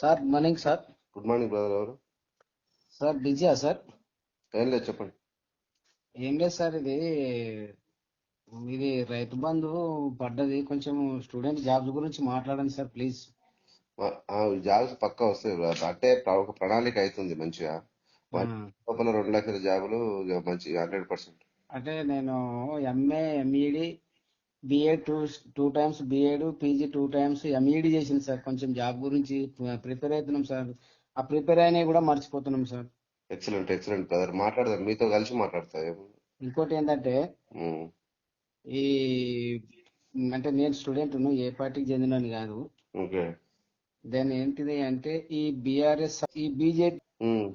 Sir morning sir good morning brother ఎవరు? Sir బిజీయా sir ఏం లేదు చెప్పండి. ఏం లేదు సార్ ఇది ఇది రైతు బంధు పడ్డది. కొంచెం స్టూడెంట్ జాబ్స్ గురించి మాట్లాడండి సార్ ప్లీజ్ జాబ్స్ పక్కా వస్తాయి brother. అంటే ఒక ప్రణాళిక అవుతుంది మంచిగా. లోపల రెండు లక్షల జాబులు మంచి హండ్రెడ్ పర్సెంట్ అంటే నేను MA MEd BEd two two times BEd PG two times MEd చేసింది సార్. కొంచెం జాబ్ గురించి ప్రిపేర్ అవుతున్నాం సార్. ఆ ప్రిపేర్ అయినవి కూడా మర్చిపోతున్నాం సార్. ఎక్సలెంట్ ఎక్సలెంట్ బ్రదర్ మాట్లాడదాం. మీతో కలిసి మాట్లాడతా? ఇంకోటి ఏంటంటే ఈ అంటే నేను స్టూడెంట్ ఏ పార్టీకి చెందినని కాదు. దాని ఏంటిది అంటే ఈ బిఆర్ఎస్ ఈ బీజేపీ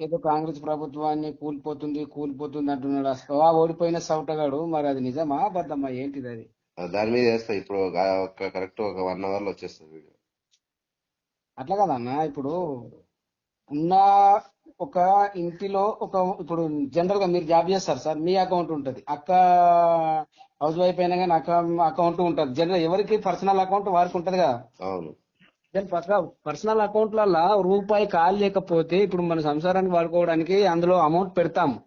ఏదో కాంగ్రెస్ ప్రభుత్వాన్ని కూలిపోతుంది కూలిపోతుంది అంటున్నాడు. అసలు ఆ ఓడిపోయిన సౌటగాడు. మరి అది నిజమా అబద్ధమా? ఏంటిది అది? దాని మీద వేస్తా ఇప్పుడు కరెక్ట్ ఒక వన్ అవర్లో వచ్చేస్తుంది వీడియో అట్లా కదన్న ఇప్పుడు ఉన్న ఒక ఇంటిలో ఒక ఇప్పుడు జనరల్గా మీరు జాబ్ చేస్తారు సార్ మీ అకౌంట్ ఉంటది. అక్క హౌస్ వైఫ్ అయినా కానీ అక్క అకౌంట్ ఉంటది. జనరల్ ఎవరికి పర్సనల్ అకౌంట్ వారికి ఉంటది కదా. అవును. దాని పక్క పర్సనల్ అకౌంట్లలో రూపాయి కాలు లేకపోతే ఇప్పుడు మన సంసారానికి వాడుకోవడానికి అందులో అమౌంట్ పెడతాము.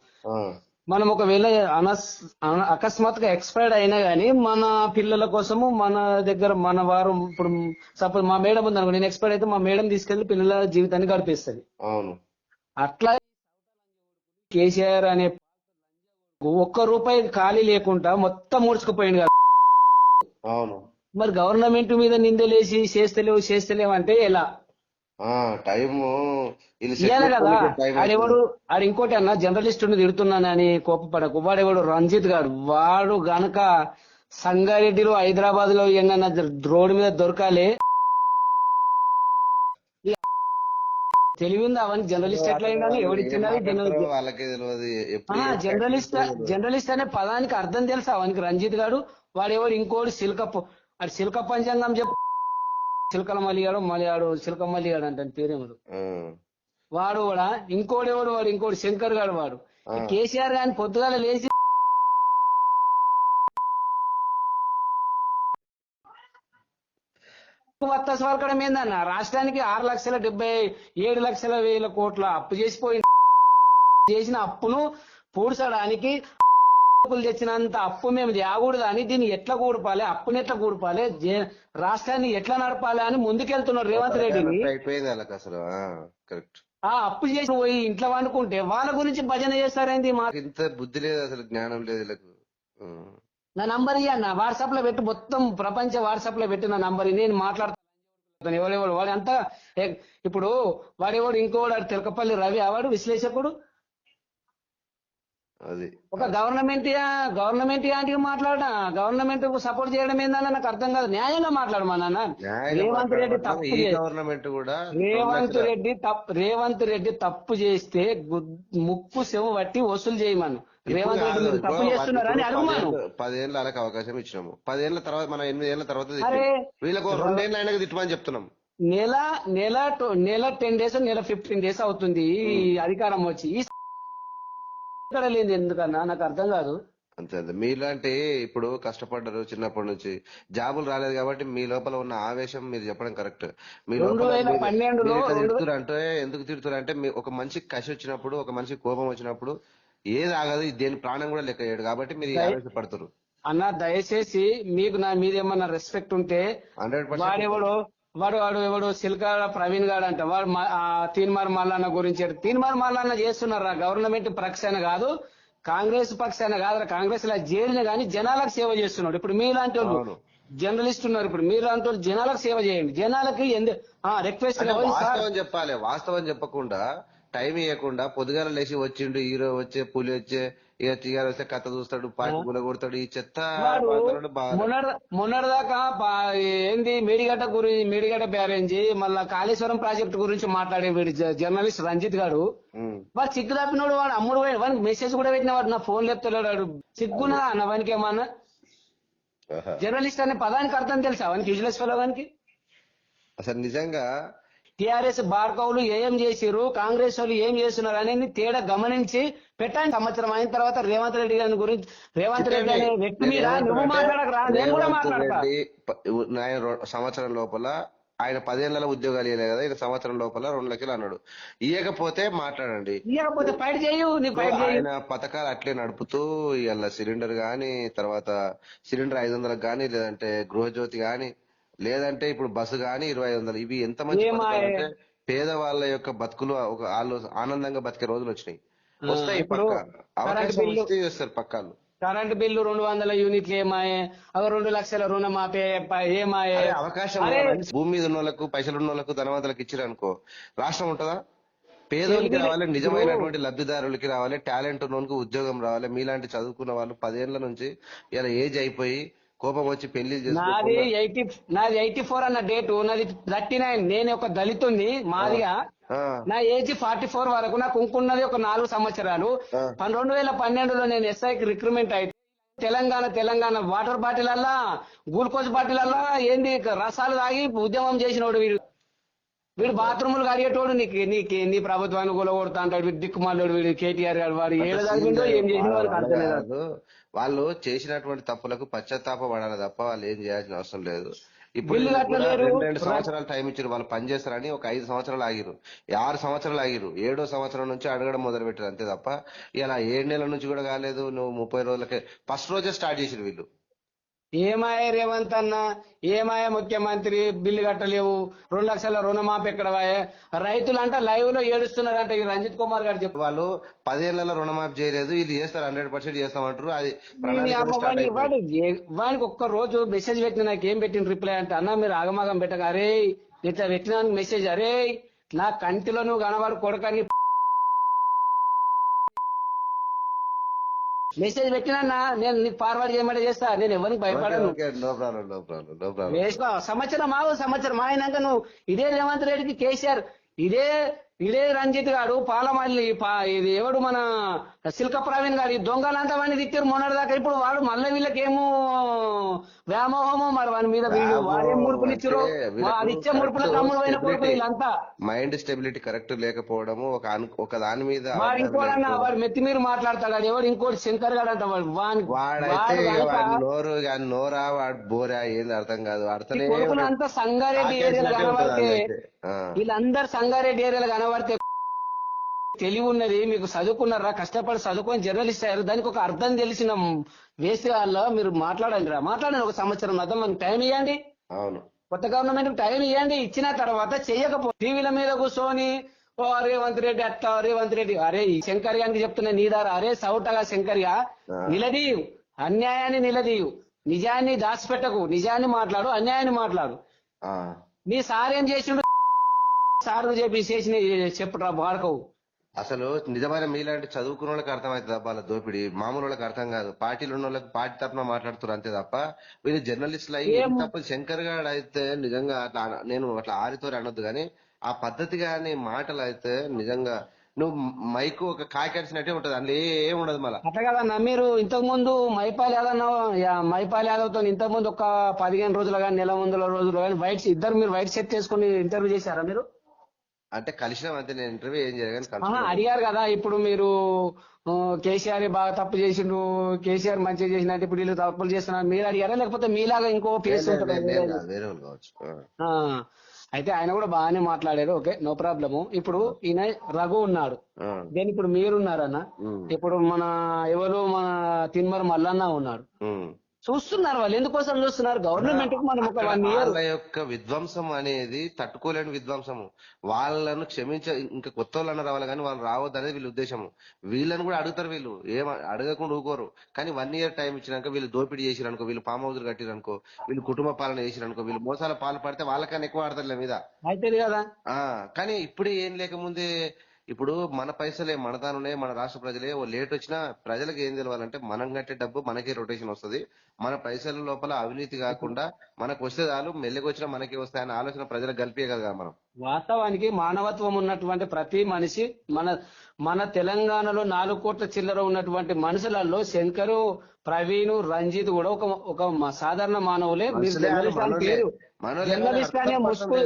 మనం ఒకవేళ అనస్ అన- అకస్మాత్తుగా ఎక్స్పైర్డ్ అయినా గానీ మన పిల్లల కోసము మన దగ్గర మన వారు ఇప్పుడు సపోజ్ మా మేడం ఉంది అనుకో నేను ఎక్స్పైర్డ్ అయితే మా మేడం తీసుకెళ్ళి పిల్లల జీవితాన్ని గడిపేస్తుంది. అవును. అట్లా కేసీఆర్ అనే ఒక్క రూపాయి ఖాళీ లేకుండా మొత్తం ముడుచుకుపోయింది కదా. అవును. మరి గవర్నమెంట్ మీద నిందలేసి చేస్తలేవు చేస్తలేవు అంటే ఎలా? ఇయ్యాలి కదా. ఆడెవడు ఆడు ఇంకోటి అన్న జర్నలిస్ట్ తిడుతున్నానని కోపపడకు. వాడెవడు రంజిత్ గారు వాడు గనక సంగారెడ్డిలో హైదరాబాద్లో ఏమన్నా రోడ్డు మీద దొరకాలి. ఈ తెలివి ఉందా అవన్నీ జర్నలిస్ట్ ఎట్లా అయిందని ఎవడు ఇచ్చినది జర్నలిస్ట్ జర్నలిస్ట్ అనే పదానికి అర్థం తెలుసా? అవనికి రంజిత్ గారు వాడెవడు ఇంకోటి సిల్క అది సిల్క పంచాంగం చెప్పు. సిల్కల మలిగాడు మలిగాడు సిల్క మలిగాడు అంటే పేరేమడు వాడు కూడా ఇంకోటి ఎవడు వాడు? ఇంకోటి శంకర్ గాడు వాడు. కేసీఆర్ గాని పొద్దుగాల లేచి కొత్త స్వర్గడం ఏందన్న? రాష్ట్రానికి ఆరు లక్షల డెబ్బై ఏడు లక్షల వేల కోట్ల అప్పు చేసిపోయింది. చేసిన అప్పును పూడ్చడానికి అప్పులు తెచ్చినంత అప్పు మేము తేకూడదు అని దీన్ని ఎట్లా కూడపాలి? అప్పుని ఎట్లా కూడపాలి? రాష్ట్రాన్ని ఎట్లా నడపాలి అని ముందుకెళ్తున్నారు రేవంత్ రెడ్డిని. అయిపోయింది వాళ్ళకి అసలు. కరెక్ట్. ఆ అప్పు చేసి పోయి ఇంట్లో వండుకుంటే వాళ్ళ గురించి భజన చేస్తారేంది మా ఇంత బుద్ధి లేదు అసలు జ్ఞానం లేదు వీళ్ళకు. నా నంబర్ ఇయ్య నా వాట్సాప్లో పెట్టి. మొత్తం ప్రపంచ వాట్సాప్లో పెట్టి నా నంబర్ నేను మాట్లాడతాను. ఎవడెవడు వాడు అంతా ఇప్పుడు వాడెవడు? ఇంకోవాడు తిలకపల్లి రవి వాడు విశ్లేషకుడు. అది. ఒక గవర్నమెంట్ గవర్నమెంట్ యాంటికి మాట్లాడ గవర్నమెంట్ సపోర్ట్ చేయడం ఏందన్న నాకు అర్థం కాదు. న్యాయంగా మాట్లాడమా నాన్న? రేవంత్ రెడ్డి. తప్పు గవర్నమెంట్ కూడా రేవంత్ రెడ్డి తప్పు రేవంత్ రెడ్డి తప్పు చేస్తే ముక్కు చెవు పట్టి వసూలు చేయమను. రేవంత్ రెడ్డి మీరు తప్పు చేస్తున్నారని అడుగుమాను. పదేళ్ళ వాళ్ళకి అవకాశం ఇచ్చినాము. పదేళ్ళ తర్వాత మనం ఎనిమిది ఏళ్ళ తర్వాత వీళ్ళకు రెండేళ్ళ అయినాక తిట్టమని చెప్తున్నాం. నెల నెల నెల టెన్ డేస్ నెల ఫిఫ్టీన్ డేస్ అవుతుంది. ఈ అధికారం వచ్చి లేదు ఎందుకన్నా? నాకు అర్థం కాదు. అంతే అంతే. మీలాంటి ఇప్పుడు కష్టపడ్డారు చిన్నప్పటి నుంచి జాబులు రాలేదు కాబట్టి మీ లోపల ఉన్న ఆవేశం మీరు చెప్పడం కరెక్ట్. మీ లోపల తిడుతురు అంటే ఎందుకు తిడుతురు అంటే మీ ఒక మనిషి కసి వచ్చినప్పుడు ఒక మనిషి కోపం వచ్చినప్పుడు ఏది ఆగదు దేని ప్రాణం కూడా లెక్క చేయడు కాబట్టి మీరు ఆవేశపడుతురు అన్న దయచేసి మీకు నా మీద ఏమన్నా రెస్పెక్ట్ ఉంటే హండ్రెడ్ వాడెవడు వాడు వాడు ఎవడు? సిల్కాడ ప్రవీణ్ గాడు అంట. వాడు తీన్మార్ మల్లన్న గురించి తీన్మార్ మల్లన్న చేస్తున్నారా? గవర్నమెంట్ పక్షాన కాదు కాంగ్రెస్ పక్షాన కాదు కాంగ్రెస్ లా చేరిన గాని జనాలకు సేవ చేస్తున్నాడు. ఇప్పుడు మీలాంటి వాళ్ళు. జర్నలిస్ట్ ఉన్నారు ఇప్పుడు. మీలాంటి వాళ్ళు జనాలకు సేవ చేయండి. జనాలకి ఎందు రిక్వెస్ట్ చెప్పాలి. వాస్తవం చెప్పకుండా టైం ఇవ్వకుండా పొద్దుగాల లేచి వచ్చిండు హీరో వచ్చే పులి వచ్చే ఇక టీఆర్ వస్తే కథ చూస్తాడు పార్టీ గుల కొడతాడు ఈ చెత్త మొన్నటిదాకా ఏంది మేడిగడ్డ గురించి మేడిగడ్డ బ్యారేంజీ మళ్ళా కాళేశ్వరం ప్రాజెక్టు గురించి మాట్లాడే వీడు జర్నలిస్ట్ రంజిత్ గారు ఉమ్. వాడు సిగ్గు తప్పినోడు వాడు అమ్ముడు పోయాడు వాడికి మెసేజ్ కూడా పెట్టిన వాడు నా ఫోన్ లేపుతలేడు వాడు. సిగ్గున్నా అన్న వానికి ఏమన్నా. జర్నలిస్ట్ అనే పదానికి అర్థం తెలుసా వానికి యూజ్లెస్ ఫెలో వానికి? అసలు నిజంగా టిఆర్ఎస్ బార్కవులు ఏం చేసిరు కాంగ్రెస్ వాళ్ళు ఏం చేస్తున్నారు అనేది తేడా గమనించి పెట్టండి సంవత్సరం అయిన తర్వాత రేవంత్ రెడ్డి గారి గురించి రేవంత్ రెడ్డి అనే వ్యక్తి మీద నువ్వు మాట్లాడకరా నేను కూడా మాట్లాడతా. సంవత్సరం లోపల ఆయన పదేళ్ళ ఉద్యోగాలు ఇవ్వలేదు కదా ఇక సంవత్సరం లోపల రెండు లక్షలు అన్నాడు. ఇవ్వకపోతే మాట్లాడండి. ఇవ్వకపోతే ఫైట్ చేయు ఆయన పథకాలు అట్లే నడుపుతూ ఇవాళ సిలిండర్ గాని తర్వాత సిలిండర్ ఐదు వందలకు గాని లేదంటే గృహజ్యోతి గాని లేదంటే ఇప్పుడు బస్సు గాని ఇరవై ఐదు వందలు ఇవి ఎంత మంచి పేదవాళ్ళ యొక్క బతుకులు ఒక వాళ్ళు ఆనందంగా బతికే రోజులు వచ్చినాయి. వస్తాయి పక్క. అవకాశం చేస్తారు పక్కాలు. కరెంట్ బిల్లు రెండు వందల యూనిట్లు ఏమాయే? అవి రెండు లక్షల రుణమాఫీ ప- ఏమాయే? అవకాశం భూమి మీద ఉన్న వాళ్ళకు పైసలు ఉన్న వాళ్ళకు ధనవంతులకు ఇచ్చారు అనుకో రాష్ట్రం ఉంటుందా? పేదోళ్ళకి రావాలి నిజమైనటువంటి లబ్ధిదారులకి రావాలి టాలెంట్ ఉన్నోనికి ఉద్యోగం రావాలి. మీలాంటి చదువుకున్న వాళ్ళు పదేళ్ళ నుంచి ఇలా ఏజ్ అయిపోయి కోపం వచ్చి పెళ్ళి నాది ఎయిటీ నాది ఎయిటీ ఫోర్ అన్న డేటు నాది థర్టీ నైన్. నేను ఒక దళితుని మాదిగా. నా ఏజ్ ఫార్టీ ఫోర్ వరకు నాకు ఇంకున్నది ఒక నాలుగు సంవత్సరాలు. రెండు వేల పన్నెండులో నేను ఎస్ఐకి రిక్రూట్మెంట్ అయితే తెలంగాణ తెలంగాణ వాటర్ బాటిల్ అల్లా గ్లూకోజ్ బాటిల్ అల్లా ఏంది రసాలు తాగి ఉద్యమం చేసినోడు వీడు. వీడు బాత్రూములు కడిగేటోడు నీకు నీకు నీ ప్రభుత్వాన్ని కూలగొడతా అంటాడు వీడు దిక్కుమాలోడు వీడు కేటీఆర్ గారు వాడు. ఏడు ఏం చేసిన వాడికి అర్థం. వాళ్ళు చేసినటువంటి తప్పులకు పశ్చాత్తాప పడాలి తప్ప వాళ్ళు ఏం చేయాల్సిన అవసరం లేదు. ఇప్పుడు. రెండు రెండు సంవత్సరాలు టైం ఇచ్చారు. వాళ్ళు పని చేస్తారని ఒక ఐదు సంవత్సరాలు ఆగిరు ఆరు సంవత్సరాలు ఆగిరు ఏడో సంవత్సరం నుంచి అడగడం మొదలు పెట్టారు అంతే తప్ప. ఇలా ఏడు నెలల నుంచి కూడా కాలేదు. నువ్వు ముప్పై రోజులకే ఫస్ట్ రోజే స్టార్ట్ చేసిరు వీళ్ళు. ఏమాయ రేవంత్ అన్న? ఏమాయ ముఖ్యమంత్రి? బిల్లు కట్టలేవు. రెండు లక్షల రుణమాఫీ ఎక్కడ? రైతులు అంట లైవ్లో ఏడుస్తున్నారంట ఈ రంజిత్ కుమార్ గారు చెప్పు. వాళ్ళు పదేళ్ళలో రుణమాఫీ చేయలేదు. వీళ్ళు చేస్తారు హండ్రెడ్ పర్సెంట్ చేస్తామంటారు. అది వాడికి ఒక్క రోజు మెసేజ్ పెట్టిన నాకు ఏం పెట్టిన రిప్లై అంటే అన్న మీరు ఆగమాగం పెట్టక అరే ఇట్లా పెట్టినాను మెసేజ్ అరే నా కంటిలో నువ్వు కనబడు కొడకని మెసేజ్ పెట్టినా నేను నీకు ఫార్వర్డ్ చేయమంటే చేస్తా. నేను ఎవరికి భయపడను. సంవత్సరం ఆవు సంవత్సరం. అయినాక నువ్వు ఇదే రేవంత్ రెడ్డికి కేసీఆర్ ఇదే ఇదే రంజిత్ గాడు పాలమల్లి ఇది ఎవడు మన సిల్క ప్రవీణ్ గారు ఈ దొంగలంతా వాడిని తిట్టారు మొన్నటి దాకా. ఇప్పుడు వాడు మళ్ళీ వీళ్ళకేమో వ్యామోహమో మరి వాని మీద వాడేం ముడుపులు ఇచ్చారు అది ఇచ్చే ముడుపుల తమ్ముడు పోయిన. వీళ్ళంతా. మైండ్ స్టెబిలిటీ కరెక్ట్ లేకపోవడము ఒక ఒక దాని మీద వాడు అవగాహన ఇంకోడన్నా లేకపోవడం. వాడు మెత్తి మీరు మాట్లాడతాడు. అది ఎవడు? ఇంకోటి శంకర్ గాడు అంట వాడు. వాని వాడైతే నోరు నోరా వాడు బోరా ఏంది అర్థం కాదు. కొడుకులు అంతా సంగారెడ్డి ఏరియాలో కనబడితే వీళ్ళందరు సంగారెడ్డి ఏరియాలో కనబడితే తెలివి ఉన్నది మీకు చదువుకున్నారా కష్టపడి చదువుకొని జర్నలిస్ట్ అయ్యారు దానికి ఒక అర్థం తెలిసిన వేస్తే వాళ్ళ మీరు మాట్లాడండి రా. మాట్లాడండి ఒక సంవత్సరం అర్థం మనకి టైం ఇవ్వండి అవును. కొత్త గవర్నమెంట్ టైం ఇవ్వండి ఇచ్చిన తర్వాత చెయ్యకపో టీవీల మీద కూర్చొని ఓ రేవంత్ రెడ్డి అట్లా రేవంత్ రెడ్డి అరే శంకర్ గారికి చెప్తున్నా నీదారా అరే సౌటగా శంకర్గా ఆ. నిలదీయు. అన్యాయాన్ని నిలదీయు. నిజాన్ని దాచిపెట్టకు. నిజాన్ని మాట్లాడు అన్యాయాన్ని మాట్లాడు. మీ సార్ ఏం చేసిండు? సార్ చెప్పి చేసిన చెప్పురా వాడకవు. అసలు నిజమైన మీలాంటి చదువుకున్న వాళ్ళకి అర్థమవుతుంది తప్ప వాళ్ళ దోపిడి? మామూలు వాళ్ళకి అర్థం కాదు. పార్టీలు ఉన్న వాళ్ళకి పార్టీ తరఫున మాట్లాడుతున్నారు అంతే తప్ప వీళ్ళు జర్నలిస్టులు అయ్యి ఏం- తప్ప శంకర్ గారు అయితే నిజంగా అట్లా నేను అట్లా ఆరితో అనొద్దు కానీ ఆ పద్ధతి కానీ మాటలు అయితే నిజంగా నువ్వు మైకు ఒక కాయకరిచినట్టే ఉంటది. అందులో ఏం ఉండదు మళ్ళా. అట్లా కదన్నా మీరు ఇంతకు ముందు మైపాల్ యాదవ్ మైపాల్ యాదవ్తో ఇంతకు ముందు ఒక పదిహేను రోజులు కానీ నెల ముందుల రోజులు కానీ వైట్ ఇద్దరు మీరు వైట్ సెట్ చేసుకుని ఇంటర్వ్యూ చేశారా మీరు? అంటే కలిసినాం అంతే నేను ఇంటర్వ్యూ ఏం చేయగానే అడిగారు కదా ఇప్పుడు మీరు కేసీఆర్ బాగా తప్పు చేసిండు కేసీఆర్ మంచిగా చేసినట్టు ఇప్పుడు వీళ్ళు తప్పులు చేస్తున్నారు మీరు అడిగారా? లేకపోతే మీలాగా ఇంకో ఫేస్ వేరే కావచ్చు. అయితే ఆయన కూడా బాగానే మాట్లాడారు ఓకే నో ప్రాబ్లము. ఇప్పుడు ఈయన రఘు ఉన్నాడు. దేని ఇప్పుడు మీరున్నారన్న. ఇప్పుడు మన ఎవరు? మన తిన్మర్ మల్లన్న ఉన్నాడు. చూస్తున్నారు వాళ్ళు. ఎందుకోసం చూస్తున్నారు? గవర్నమెంట్కు మనం ఒక వన్ ఇయర్ వాళ్ళ యొక్క విధ్వంసం అనేది తట్టుకోలేని విధ్వంసము. వాళ్ళను క్షమించ ఇంకా కొత్త వాళ్ళని రావాలి కానీ వాళ్ళు రావద్దు అనేది వీళ్ళ ఉద్దేశము. వీళ్ళని కూడా అడుగుతారు వీళ్ళు. ఏం అడగకుండా ఊకోరు. కానీ వన్ ఇయర్ టైం ఇచ్చినాక వీళ్ళు దోపిడీ చేసిరు అనుకో వీళ్ళు ఫామ్ హౌస్ కట్టిరు అనుకో వీళ్ళు కుటుంబ పాలన చేసిరు అనుకో వీళ్ళు మోసాల పాలు పడితే వాళ్ళకన్నా ఎక్కువ ఆడతారు మీద. అయితే కదా? కానీ ఇప్పుడు ఏం లేకముందే ఇప్పుడు మన పైసలే మన దానులే మన రాష్ట్ర ప్రజలే ఓ లేట్ వచ్చినా ప్రజలకు ఏం తెలవాలంటే మనం కట్టే డబ్బు మనకే రొటేషన్ వస్తది. మన పైసల లోపల అవినీతి కాకుండా మనకు వస్తే చాలు మెల్లకి వచ్చినా మనకే వస్తాయన్న ఆలోచన ప్రజలకు కలిపే కదా మనం. వాస్తవానికి మానవత్వం ఉన్నటువంటి ప్రతి మనిషి మన మన తెలంగాణలో నాలుగు కోట్ల చిల్లర ఉన్నటువంటి మనుషులలో శంకరు ప్రవీణ్ రంజిత్ కూడా ఒక ఒక సాధారణ మానవులే. జర్నలిస్ట్ అని ముసుగు.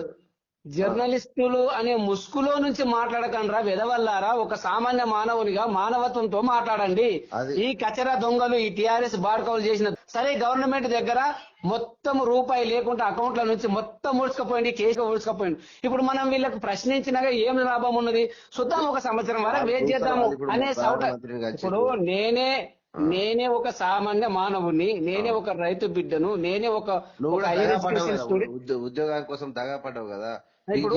జర్నలిస్టులు అనే ముసుగులో నుంచి మాట్లాడకండ్రా వెదవల్లారా ఒక సామాన్య మానవునిగా మానవత్వంతో మాట్లాడండి. ఈ కచరా దొంగలు ఈ టిఆర్ఎస్ బాడకవులు చేసిన సరే గవర్నమెంట్ దగ్గర మొత్తం రూపాయి లేకుండా అకౌంట్ల నుంచి మొత్తం ముడుచుకుపోయింది కేసు ముడుచుకుపోయింది. ఇప్పుడు మనం వీళ్ళకి ప్రశ్నించినాగా ఏం లాభం ఉన్నది? చూద్దాం ఒక సంవత్సరం వరకు వెయిట్ చేద్దాము అనే సౌట ఇప్పుడు నేనే నేనే ఒక సామాన్య మానవుని నేనే ఒక రైతు బిడ్డను నేనే ఒక ఉద్యోగాల కోసం దగా పడ్డావు కదా. ఇప్పుడు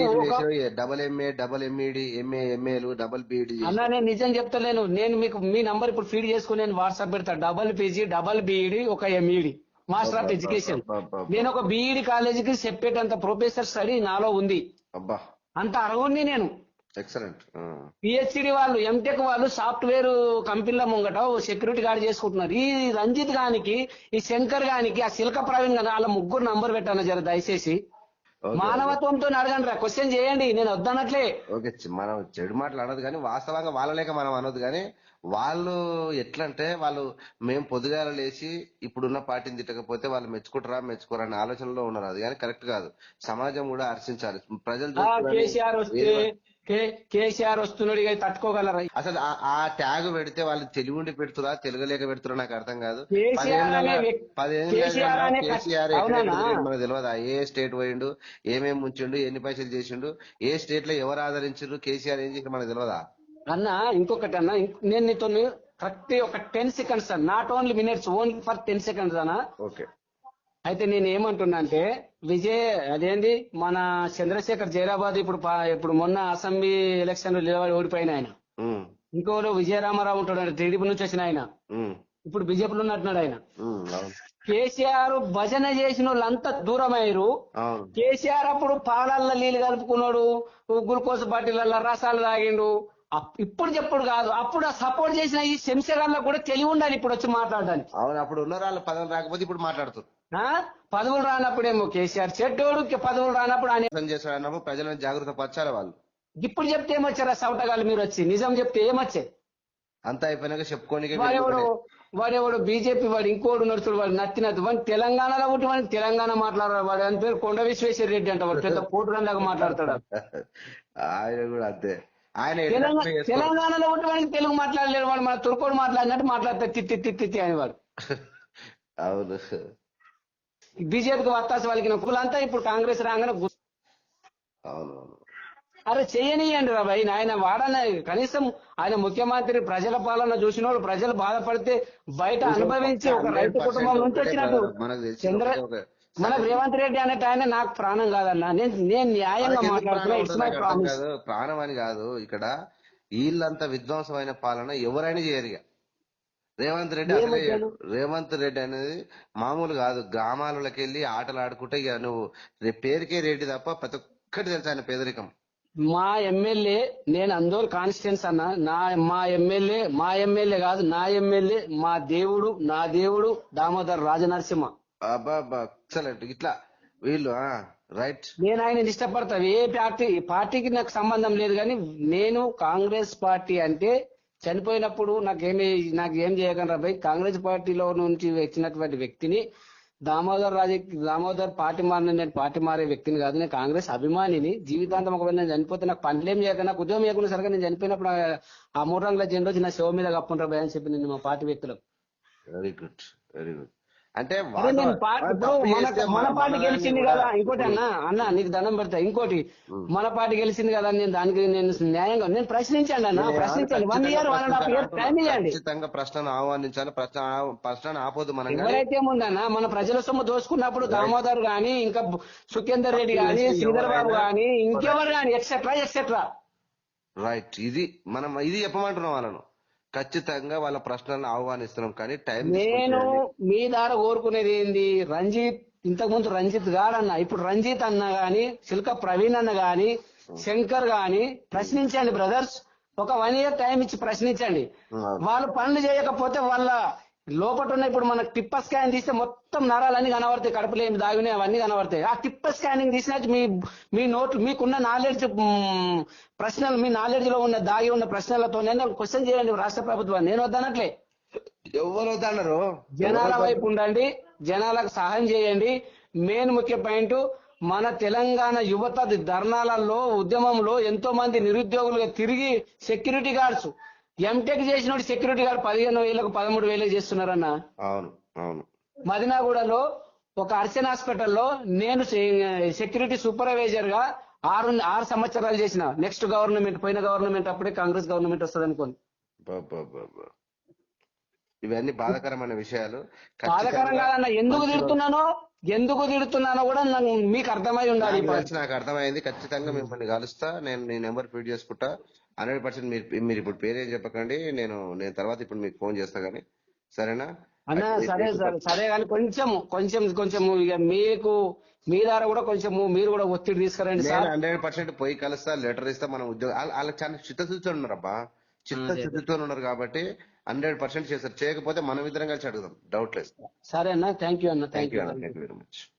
double MA double MEd MA ఎంఏలు double BEd అన్న నేను నిజం చెప్తలేను నేను మీకు మీ నంబర్ ఇప్పుడు ఫీడ్ చేసుకుని నేను వాట్సాప్ పెడతా. డబల్ పీజీ డబల్ బీఈడి ఒక ఎంఈడి మాస్టర్ ఆఫ్ ఎడ్యుకేషన్ నేను ఒక బీఈడి కాలేజీకి చెప్పేటంత ప్రొఫెసర్ స్టడీ నాలో ఉంది. అబ్బా. అంత అర్హుడిని నేను. ఎక్సలెంట్ పిహెచ్డి వాళ్ళు ఎంటెక్ వాళ్ళు సాఫ్ట్వేర్ కంపెనీల ముంగట సెక్యూరిటీ గార్డ్ చేసుకుంటున్నారు. ఈ రంజిత్ గానికి ఈ శంకర్ గానికి ఆ సిల్క ప్రవీణ్ గాని వాళ్ళ ముగ్గురు నంబర్ పెట్టాను జర దయచేసి. మానవత్వంతో అడగండి రా క్వశ్చన్ చేయండి నేను వద్దనట్లే. ఓకే మనం చెడు మాటలు అనదు కానీ వాస్తవంగా వాళ్ళ లేక మనం అనొద్దు కానీ వాళ్ళు ఎట్లంటే వాళ్ళు మేము పొద్దుగాల లేచి ఇప్పుడున్న పార్టీని తిట్టకపోతే వాళ్ళు మెచ్చుకుంటారా మెచ్చుకోరా అనే ఆలోచనలో ఉన్నారు. అది కానీ కరెక్ట్ కాదు. సమాజం కూడా హర్షించాలి. ప్రజలు కేసీఆర్ వస్తే కే- కేసీఆర్ వస్తున్నాడు ఇక తట్టుకోగలరా? అసలు ఆ- ట్యాగ్ పెడితే వాళ్ళు తెలుగు ఉండి పెడుతురా తెలుగు లేక పెడుతురా నాకు అర్థం కాదు? మనకు తెలియదు. ఏ స్టేట్ పోయిండు ఏమేమి ముంచిండు ఎన్ని పైసలు చేసిండు ఏ స్టేట్లో ఎవరు ఆదరించిండు కేసీఆర్ ఏం చేసిండు మనకు తెలియదా? అన్న ఇంకొకటి అన్న నేను నీతో కరెక్ట్ ఒక ten seconds not only minutes only for ten seconds అన్న ఓకే. అయితే నేను ఏమంటున్నా అంటే విజయ్ అదేంది? మన చంద్రశేఖర్ జైరాబాద్ ఇప్పుడు ఇప్పుడు మొన్న అసెంబ్లీ ఎలక్షన్ ఓడిపోయిన ఆయన. ఇంకోరు విజయరామారావు ఉంటాడు టీడీపీ నుంచి వచ్చిన ఆయన. ఇప్పుడు బీజేపీలో ఉన్నట్టున్నాడు ఆయన. కేసీఆర్ భజన చేసిన వాళ్ళంతా దూరమయ్యారు. కేసీఆర్ అప్పుడు పాలల్లో నీళ్ళు కలుపుకున్నాడు గ్లూకోజ్ బాటిళ్ళల్లో రసాలు తాగిండు. ఇప్పుడు చెప్పుడు కాదు. అప్పుడు సపోర్ట్ చేసిన ఈ శంశగాల్లో కూడా తెలివి ఉండాలి ఇప్పుడు వచ్చి మాట్లాడడానికి. అవును అప్పుడు ఉన్న వాళ్ళు పదం రాకపోతే ఇప్పుడు మాట్లాడుతారు ఆ పదవులు రానప్పుడేమో కేసీఆర్ చెడ్డోడు పదవులు రానప్పుడు ఆయన చేస్తాడు అన్నప్పుడు ప్రజలను జాగ్రత్త పరచాలి వాళ్ళు. ఇప్పుడు చెప్తే ఏమొచ్చారా సవటగాళ్ళు మీరు వచ్చి? నిజం చెప్తే ఏమొచ్చాయి? అంతా అయిపోయినాక చెప్పుకోనికి వాడెవడు వాడెవడు బీజేపీ వాడు ఇంకోడు నడుచుడు వాడు నచ్చినట్టు వాడు తెలంగాణలో పుట్టి వాడికి తెలంగాణ మాట్లాడారు వాడు? అని పేరు కొండ విశ్వేశ్వర రెడ్డి అంట వాడు పెద్ద పోటుగాలాగా మాట్లాడతాడు ఆయన కూడా అంతే. ఆయన తెలంగాణలో ఉంటే వాడికి తెలుగు మాట్లాడలేడు వాడు మన తుర్కోడు మాట్లాడినట్టు మాట్లాడతాడు తిత్తి తిత్తి తిత్తి అని వాడు. అవును. బీజేపీకి వత్తాసి వాళ్ళకి కులంతా ఇప్పుడు కాంగ్రెస్ రాగానే అరే చేయనియండి భయ్ ఆయన వాడన కనీసం ఆయన ముఖ్యమంత్రి ప్రజల పాలన చూసినోడు ప్రజలు బాధపడితే బయట అనుభవించి ఒక రైతు కుటుంబం నుంచి వచ్చినట్టు చంద్ర మనకు రేవంత్ రెడ్డి అనేట ఆయన నాకు ప్రాణం కాదన్నా. నేను నేను న్యాయంగా మాట్లాడుతున్నా? ప్రాణం ఇట్స్ మై ప్రామిస్ అని కాదు ఇక్కడ వీళ్ళంత విధ్వంసమైన పాలన ఎవరైనా చేయరు రేవంత్ రెడ్డి అసలే. రేవంత్ రెడ్డి అనేది మామూలు కాదు. గ్రామాలకి వెళ్ళి ఆటలు ఆడుకుంటే ఇక నువ్వు పేరుకే రెడ్డి తప్ప ప్రతి ఒక్కటి తెలుసు ఆయన పేదరికం. మా ఎమ్మెల్యే నేను అందరూ కాన్స్టిట్యూన్స్ అన్న. నా మా ఎమ్మెల్యే మా ఎమ్మెల్యే కాదు నా ఎమ్మెల్యే మా దేవుడు నా దేవుడు దామోదర్ రాజనరసింహ. అబ్బా ఎక్సలెంట్ ఇట్లా వీళ్ళు రైట్ నేను ఆయన ఇష్టపడతా. ఏ పార్టీ పార్టీకి నాకు సంబంధం లేదు కానీ నేను కాంగ్రెస్ పార్టీ అంటే చనిపోయినప్పుడు నాకేమి నాకు ఏం చేయగలరా భయ్? కాంగ్రెస్ పార్టీలో నుంచి వచ్చినటువంటి వ్యక్తిని దామోదర్ రాజ దామోదర్ పార్టీ మారిన నేను పార్టీ మారే వ్యక్తిని కాదు. నేను కాంగ్రెస్ అభిమానిని జీవితాంతం ఒకవేళ నేను చనిపోతే నాకు పనులేం చేయక నాకు ఉద్యోగం చేయకుండా సరిగా నేను చనిపోయినప్పుడు ఆ- మూడు రంగుల జెండా నా శివ మీద కప్పుకుంటారు భయ్ అని చెప్పి నేను మా పార్టీ వ్యక్తులకు వెరీ గుడ్ వెరీ గుడ్ అంటే మనం పార్టీ గెలిచింది కదా. ఇంకోటి అన్న అన్న నీకు దండం పెడతా. ఇంకోటి మన పార్టీ గెలిచింది కదా నేను దానికి నేను న్యాయంగా నేను ప్రశ్నించండి అన్న ప్రశ్నించండి. One year one and half year time ఇవ్వండి ఖచ్చితంగా ప్రశ్నను ఆహ్వానించాలి ప్రశ్న ప్రశ్నను ఆపోదు మనం ఎవరైతే ముందన్న మన ప్రజల సొమ్ము దోసుకున్నప్పుడు దామోదర్ గాని ఇంకా సుఖేందర్ రెడ్డి గాని శ్రీధర్ బాబు గాని ఇంకెవరు గాని ఎక్సెట్రా ఎక్సెట్రా రైట్. ఇది మనం ఇది చెప్పమంటున్నాం వాళ్ళను. ఖచ్చితంగా వాళ్ళ ప్రశ్నలను ఆహ్వానిస్తున్నాం కానీ టైం నేను మీ ద్వారా కోరుకునేది ఏంది? రంజిత్ ఇంతకు ముందు రంజిత్ గాడన్న ఇప్పుడు రంజిత్ అన్న గాని సిల్క ప్రవీణ్ అన్న గాని శంకర్ గాని ప్రశ్నించండి బ్రదర్స్. ఒక వన్ ఇయర్ టైం ఇచ్చి ప్రశ్నించండి. వాళ్ళు పనులు చేయకపోతే వాళ్ళ లోపల ఉన్న ఇప్పుడు మనకు టిప్ప స్కాన్ తీస్తే మొత్తం నరాలన్నీ కనబడతాయి కడుపులో ఏమి దాగినాయి అవన్నీ కనబడతాయి. ఆ టిప్ప స్కానింగ్ తీసినట్టు మీ మీ నోట్లు మీకున్న నాలెడ్జ్ ప్రశ్నలు మీ నాలెడ్జ్లో ఉన్న దాగి ఉన్న ప్రశ్నలతో క్వశ్చన్ చేయండి రాష్ట్ర ప్రభుత్వం నేను వద్దనట్లే. ఎవరు వద్దన్నారు? జనాల వైపు ఉండండి జనాలకు సహాయం చేయండి. మెయిన్ ముఖ్య పాయింట్ మన తెలంగాణ యువత ధర్నాలలో ఉద్యమంలో ఎంతో మంది నిరుద్యోగులుగా తిరిగి సెక్యూరిటీ గార్డ్స్ ఎంటెక్ చేసిన సెక్యూరిటీ గార్డ్ పదిహేను వేలకు పదమూడు వేలకు చేస్తున్నారన్న. అవును అవును. మదినాగూడలో ఒక అర్చన్ హాస్పిటల్లో నేను సెక్యూరిటీ సూపర్వైజర్గా ఆరు ఆరు సంవత్సరాలు చేసిన. నెక్స్ట్ గవర్నమెంట్ పోయిన గవర్నమెంట్ అప్పుడే కాంగ్రెస్ గవర్నమెంట్ వస్తుంది అనుకోండి. ఇవన్నీ బాధాకరమైన విషయాలు. బాధకరం కాదన్న ఎందుకు తిడుతున్నానో ఎందుకు తిడుతున్నానో కూడా నాకు మీకు అర్థమై ఉండాలి నాకు అర్థమైంది. ఖచ్చితంగా మిమ్మల్ని కలుస్తా. నేను నీ నెంబర్ ఫీడ్ చేసుకుంటా. హండ్రెడ్ పర్సెంట్ మీరు మీరు ఇప్పుడు పేరేం చెప్పకండి. నేను నేను తర్వాత ఇప్పుడు మీకు ఫోన్ చేస్తా కానీ. సరేనా? అన్న సరే సరే సరే కానీ కొంచెం కొంచెం కొంచెం ఇక మీకు మీ ద్వారా కూడా కొంచెం మీరు కూడా ఒత్తిడి తీసుకురండి సార్. హండ్రెడ్ పర్సెంట్ పోయి కలుస్తా లెటర్ ఇస్తా మనం ఉద్యోగం వాళ్ళ- వాళ్ళకి చాలా చిత్తశుద్ధితో ఉన్నారు అబ్బా చిత్తశుద్ధితో ఉన్నారు కాబట్టి హండ్రెడ్ పర్సెంట్ చేస్తారు చేయకపోతే మనం ఇద్దరం కలిసి అడుగుదాం. డౌట్ లేదు సరే అన్న. థ్యాంక్ యూ అన్న. థ్యాంక్ యూ అన్న. Thank you very much